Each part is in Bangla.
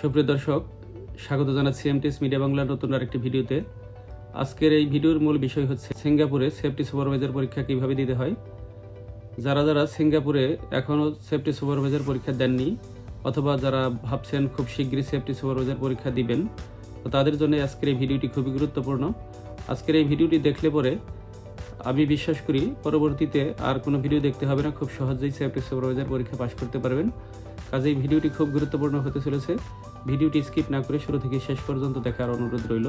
সুপ্রিয় দর্শক, স্বাগত জানাচ্ছি এমটিএস মিডিয়া বাংলার নতুন আরেকটি ভিডিওতে। আজকের এই ভিডিওর মূল বিষয় হচ্ছে সিঙ্গাপুরে সেফটি সুপারভাইজার পরীক্ষা কীভাবে দিতে হয়। যারা যারা সিঙ্গাপুরে এখনও সেফটি সুপারভাইজার পরীক্ষা দেননি, অথবা যারা ভাবছেন খুব শীঘ্রই সেফটি সুপারভাইজার পরীক্ষা দিবেন, তো তাদের জন্য আজকের এই ভিডিওটি খুবই গুরুত্বপূর্ণ। আজকের এই ভিডিওটি দেখলে পরে আমি বিশ্বাস করি পরবর্তীতে আর কোনো ভিডিও দেখতে হবে না, খুব সহজেই সেফটি সুপারভাইজার পরীক্ষা পাশ করতে পারবেন। কাজেই ভিডিওটি খুব গুরুত্বপূর্ণ হতে চলেছে। ভিডিওটি স্কিপ না করে শুরু থেকে শেষ পর্যন্ত দেখার অনুরোধ রইল।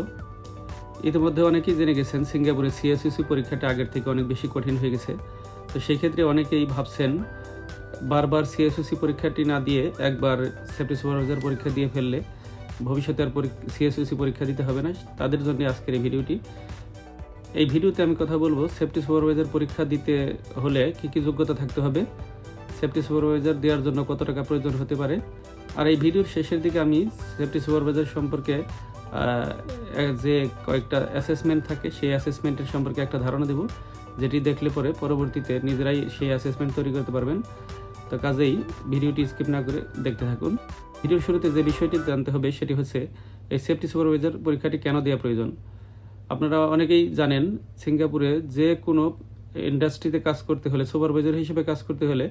ইতিমধ্যে অনেকেই জেনে গেছেন, সিঙ্গাপুরে সিএসইসি পরীক্ষাটা আগের থেকে অনেক বেশি কঠিন হয়ে গেছে। তো সেই ক্ষেত্রে অনেকেই ভাবছেন, বারবার সিএসইসি পরীক্ষাটি না দিয়ে একবার সেফটি সুপারভাইজার পরীক্ষা দিয়ে ফেললে ভবিষ্যতে আর সিএসইসি পরীক্ষা দিতে হবে না। তাদের জন্য আজকের এই ভিডিওটি। এই ভিডিওতে আমি কথা বলব, সেফটি সুপারভাইজার পরীক্ষা দিতে হলে কী কী যোগ্যতা থাকতে হবে? সেফটি সুপারভাইজার দেওয়ার জন্য কত টাকা প্রয়োজন হতে পারে? আর এই ভিডিওর শেষের দিকে আমি সেফটি সুপারভাইজার সম্পর্কে যে কয়েকটা অ্যাসেসমেন্ট থাকে, সেই অ্যাসেসমেন্টের সম্পর্কে একটা ধারণা দেব, যেটি দেখলে পরে পরবর্তীতে নিজেরাই সেই অ্যাসেসমেন্ট তৈরি করতে পারবেন। তো কাজেই ভিডিওটি স্কিপ না করে দেখতে থাকুন। ভিডিওর শুরুতে যে বিষয়টি জানতে হবে, সেটি হচ্ছে এই সেফটি সুপারভাইজার পরীক্ষাটি কেন দেওয়া প্রয়োজন? আপনারা অনেকেই জানেন, সিঙ্গাপুরে যে কোনো ইন্ডাস্ট্রিতে কাজ করতে হলে সুপারভাইজার হিসেবে কাজ করতে হলে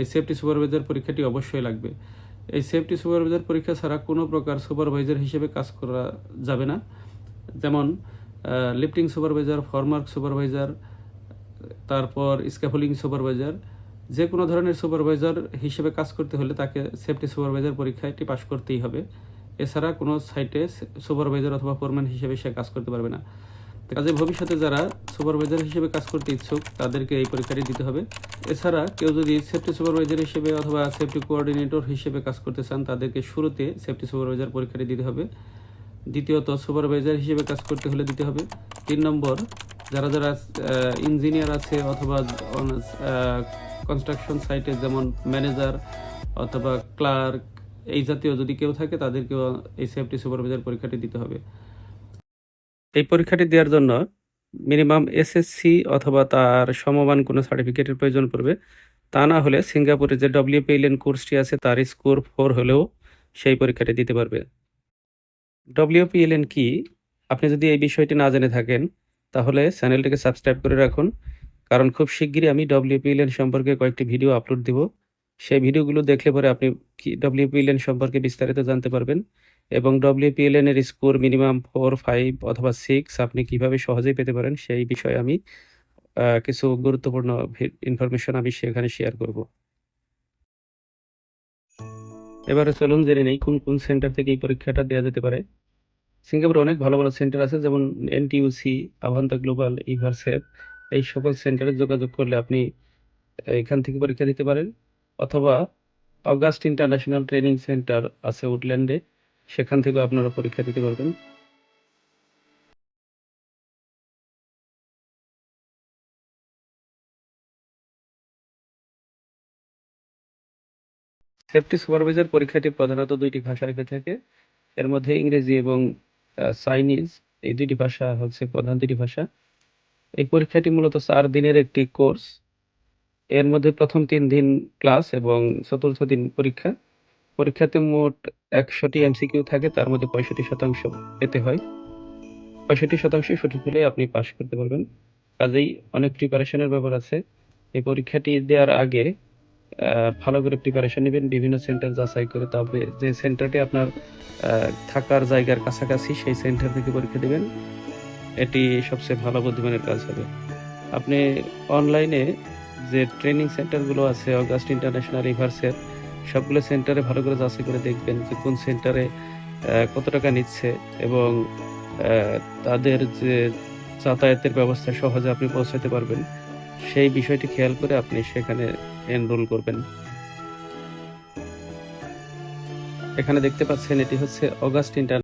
এই সেফটি সুপারভাইজার পরীক্ষাটি অবশ্যই লাগবে। এই সেফটি সুপারভাইজার পরীক্ষা ছাড়া কোনো প্রকার সুপারভাইজার হিসেবে কাজ করা যাবে না। যেমন লিফটিং সুপারভাইজার ফরমার্ক সুপারভাইজার তারপর স্ক্যাফোলিং সুপারভাইজার যে কোনো ধরনের সুপারভাইজার হিসেবে কাজ করতে হলে তাকে সেফটি সুপারভাইজার পরীক্ষাটি পাশ করতেই হবে। এছাড়া কোনো সাইটে সুপারভাইজার অথবা ফোরম্যান হিসেবে সে কাজ করতে পারবে না। কাজে ভবিষ্যতে যারা সুপারভাইজার হিসেবে কাজ করতে ইচ্ছুক, তাদেরকে এই পরীক্ষাটি দিতে হবে। এছাড়া কেউ যদি সেফটি সুপারভাইজার হিসেবে অথবা সেফটি কোঅর্ডিনেটর হিসেবে কাজ করতে চান, তাদেরকে শুরুতে সেফটি সুপারভাইজার পরীক্ষাটি দিতে হবে। দ্বিতীয়ত সুপারভাইজার হিসেবে কাজ করতে হলে দিতে হবে। তিন নম্বর, যারা যারা ইঞ্জিনিয়ার আছে অথবা কনস্ট্রাকশন সাইটে যেমন ম্যানেজার অথবা ক্লার্ক এই জাতীয় যদি কেউ থাকে, তাদেরকেও এই সেফটি সুপারভাইজার পরীক্ষাটি দিতে হবে। এই পরীক্ষাটি দেওয়ার জন্য মিনিমাম এসএসসি অথবা তার সমমান কোনো সার্টিফিকেটের প্রয়োজন পড়বে। তা না হলে সিঙ্গাপুরে যে ডব্লিউপিএলএন কোর্সটি আছে, তার স্কোর ফোর হলেও সেই পরীক্ষাটি দিতে পারবে। ডব্লিউপিএলএন কি? আপনি যদি এই বিষয়টি না জেনে থাকেন, তাহলে চ্যানেলটিকে সাবস্ক্রাইব করে রাখুন, কারণ খুব শিগগিরই আমি ডব্লিউপিএলএন সম্পর্কে কয়েকটি ভিডিও আপলোড দিব। সেই ভিডিওগুলো দেখলে পরে আপনি কি ডব্লিউপিএলএন সম্পর্কে বিস্তারিত জানতে পারবেন। এবং ডব্লিউপিএলএন এর স্কোর মিনিমাম ফোর ফাইভ অথবা সিক্স আপনি কীভাবে সহজেই পেতে পারেন সেই বিষয়ে আমি কিছু গুরুত্বপূর্ণ ইনফরমেশন আমি সেখানে শেয়ার করব। এবারে চলুন জেনে নেই কোন কোন সেন্টার থেকে এই পরীক্ষাটা দেওয়া যেতে পারে। সিঙ্গাপুরে অনেক ভালো ভালো সেন্টার আছে, যেমন এনটিইউসি আভান্তা গ্লোবাল ইভারসেপ এই সকল সেন্টারে যোগাযোগ করলে আপনি এখান থেকে পরীক্ষা দিতে পারেন। অথবা অগাস্ট ইন্টারন্যাশনাল ট্রেনিং সেন্টার আছে উডল্যান্ডে সেখান থেকেও আপনারা পরীক্ষা দিতে পারবেন। সেফটি সুপারভাইজার পরীক্ষাটি প্রধানত দুইটি ভাষায় হয়ে থাকে। এর মধ্যে ইংরেজি এবং চাইনিজ, এই দুইটি ভাষা হচ্ছে প্রধান দুইটি ভাষা। এই পরীক্ষাটি মূলত চার দিনের একটি কোর্স। এর মধ্যে প্রথম তিন দিন ক্লাস এবং চতুর্থ দিন পরীক্ষা। পরীক্ষাতে মোট একশোটি এমসিকিউ থাকে, তার মধ্যে পঁয়ষট্টি শতাংশ পেতে হয়। পঁয়ষট্টি শতাংশ সঠিক হলে আপনি পাশ করতে পারবেন। কাজেই অনেক প্রিপারেশনের ব্যাপার আছে। এই পরীক্ষাটি দেওয়ার আগে ভালো করে প্রিপারেশন নেবেন, বিভিন্ন সেন্টার যাচাই করে, তবে যে সেন্টারটি আপনার থাকার জায়গার কাছাকাছি, সেই সেন্টার থেকে পরীক্ষা দেবেন। এটি সবচেয়ে ভালো বুদ্ধিমানের কাজ হবে। আপনি অনলাইনে যে ট্রেনিং সেন্টারগুলো আছে অগাস্ট ইন্টারন্যাশনাল রিভার্সের সবগুলো সেন্টারে ভালো করে যাচাই করে দেখবেন যে কোন সেন্টারে কত টাকা নিচ্ছে এবং তাদের যে যাতায়াতের ব্যবস্থা সহজে আপনি পৌঁছাতে পারবেন, সেই বিষয়টি খেয়াল করে আপনি সেখানে এনরোল করবেন। এখানে দেখতে পাচ্ছেন এটি হচ্ছে অগাস্ট ইন্টার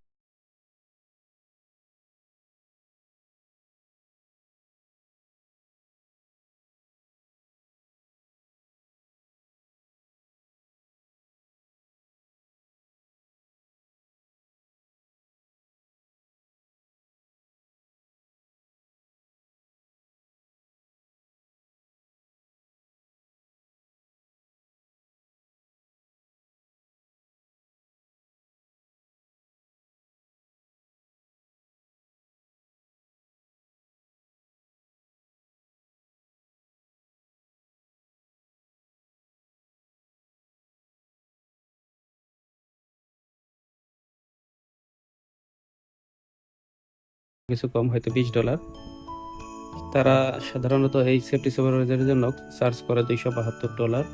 কিছু কম, হয়তো বিশ ডলার তারা সাধারণত এই সেফটি সুপারভাইজারের জন্য চার্জ করে দুইশো বাহাত্তর ডলার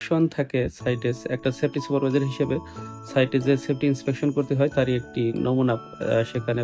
অপশন থাকে সাইটে একটা সেফটি সুপারভাইজার হিসেবে সাইটে যে সেফটি ইন্সপেকশন করতে হয়, তারই একটি নমুনা সেখানে